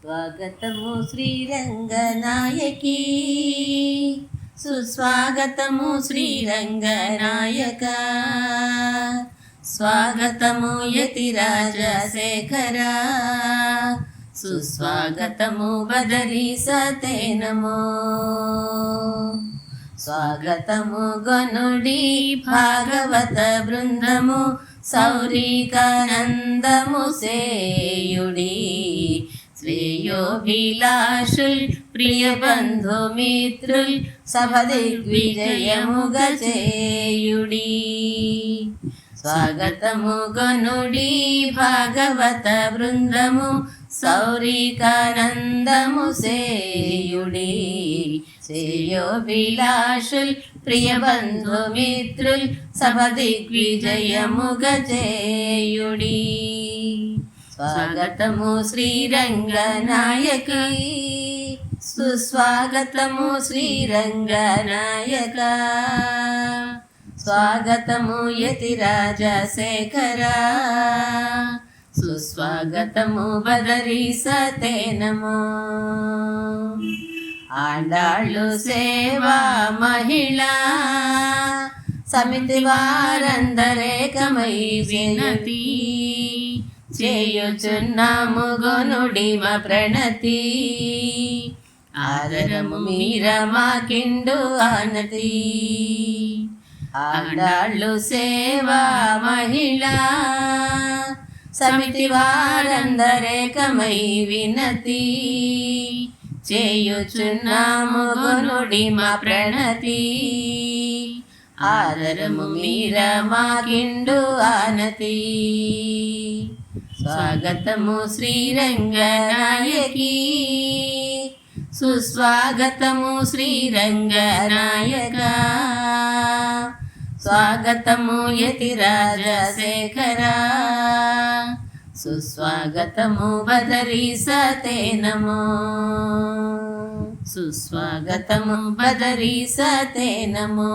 స్వాగతము శ్రీరంగనాయకి. సుస్వాగతము శ్రీరంగనాయక. స్వాగతము యతిరాజశేఖర. సుస్వాగతము బదరి సతే నమో స్వాగతము గనుడి భాగవత బృందము సౌరికానందము సేయుడి. శ్రేయోభిలాషుల్ ప్రియ బంధుమిత్రుల్ సభ దిగ్విజయముగ చేయుడి స్వాగతము గనుడి భాగవత బృందము సౌరికానందము సేయుడి శ్రేయోభిలాషుల్ ప్రియ బంధుమిత్రుల్ సభ దిగ్విజయముగ చేయుడి స్వాగతము శ్రీరంగనాయకి. సుస్వాగతము శ్రీరంగనాయక. స్వాగతము యతిరాజ శేఖర సుస్వాగతము బదరి సతే నమో ఆడాళ్ళు సేవా మహిళ. సమితి వారందరేకమై వినతి. చేయుచున్నాము గొనుడిమ ప్రణతి. ఆదరము మీర మాకిండు ఆనతి. ఆడాళ్ళు సేవా మహిళ. సమితి వారందరేకమై వినతి. చేయుచున్నాము గునుడి మా ప్రణతి. ఆదరము మీర మాకిండు ఆనతి. స్వాగతము శ్రీరంగనాయకి. సుస్వాగతము శ్రీరంగనాయక. స్వాగతము యతిరాజశేఖర సుస్వాగతము బదరి సతే నమో సుస్వాగతము బదరి సతే నమో